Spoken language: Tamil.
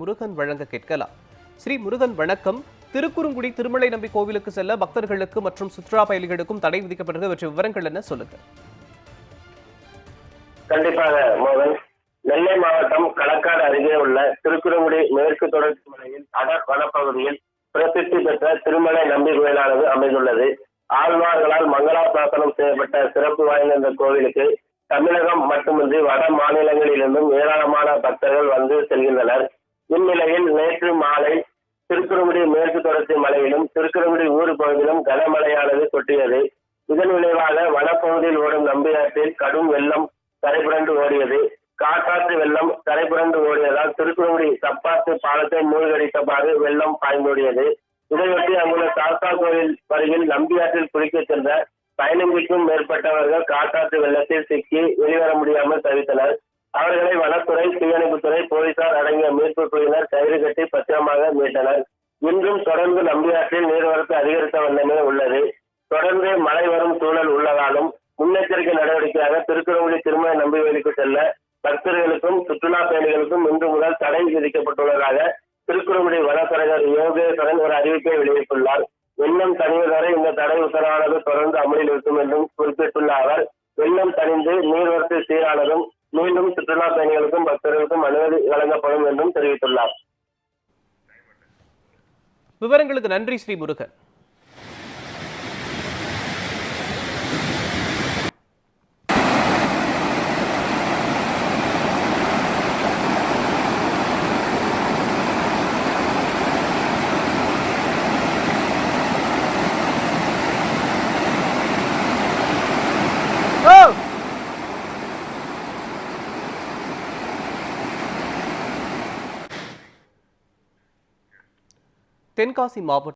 முருகன் வழங்க கேட்கலாம். ஸ்ரீ முருகன் வணக்கம். திருக்குறுங்குடி திருமலை நம்பி கோவிலுக்கு செல்ல பக்தர்களுக்கு மற்றும் சுற்றுலா பயணிகளுக்கும் தடை விதிக்கப்பட்டது பற்றிய விவரங்கள் என்ன? சொல்லுங்க. கண்டிப்பாக மோகன். நெல்லை மாவட்டம் களக்காடு அருகே உள்ள திருக்குறங்குடி மேற்கு தொடர்ச்சி மலையில் அடர் வனப்பகுதியில் பிரசித்தி பெற்ற திருமலை நம்பி கோயிலானது அமைந்துள்ளது. ஆழ்வார்களால் மங்களாசாசனம் செய்யப்பட்ட சிறப்பு வாய்ந்த இந்த கோவிலுக்கு தமிழகம் மட்டுமின்றி வட மாநிலங்களிலிருந்தும் ஏராளமான பக்தர்கள் வந்து செல்கின்றனர். இந்நிலையில் நேற்று மாலை திருக்குறங்குடி மேற்கு தொடர்ச்சி மலையிலும் திருக்குறங்குடி ஊர் பகுதியிலும் கனமழையானது கொட்டியது. இதன் விளைவாக வனப்பகுதியில் ஓடும் நம்பியாற்றில் கடும் வெள்ளம் கரைபுரண்டு ஓடியது. காட்டாற்று வெள்ளம் கரைபுரண்டு ஓடியதால் திருக்குறங்குடி சப்பாத்து பாலத்தை மூழ்கடித்தவாறு வெள்ளம் பாய்ந்தோடியது. இதையொட்டி அங்குள்ள சாஸ்தா கோயில் வரையில் நம்பியாற்றில் குளிக்க சென்ற பதினைஞ்சுக்கும் மேற்பட்டவர்கள் காட்டாற்று வெள்ளத்தில் சிக்கி வெளிவர முடியாமல் தவித்தனர். அவர்களை வனத்துறை தீயணைப்புத்துறை போலீசார் அடங்கிய மீட்பு குழுவினர் கயிறு கட்டி பத்திரமாக மீட்டனர். இன்றும் தொடர்ந்து நம்பியாற்றில் நீர்வரத்து அதிகரித்த வண்ணமே உள்ளது. தொடர்ந்து மழை வரும் சூழல் உள்ளதாலும் முன்னெச்சரிக்கை நடவடிக்கையாக திருக்குறங்குடி திருமண நம்பிவேலிக்கு செல்ல பக்தர்களுக்கும் சுற்றுலா பயணிகளுக்கும் இன்று முதல் தடை விதிக்கப்பட்டுள்ளதாக திருக்குறங்குடி வனச்சரகர் யோகேஸ்வரன் ஒரு அறிவிப்பை வெளியிட்டுள்ளார். வெள்ளம் தணிவதுவரை இந்த தடை உத்தரவானது தொடர்ந்து அமலில் இருக்கும் என்றும் குறிப்பிட்டுள்ள அவர் வெள்ளம் தணிந்து நீர்வரத்து சீரானதும் மீண்டும் சுற்றுலா பயணிகளுக்கும் பக்தர்களுக்கும் அனுமதி வழங்கப்படும் என்றும் தெரிவித்துள்ளார். விவரங்களுக்கு நன்றி ஸ்ரீ முருகன். தென்காசி மாவட்டம்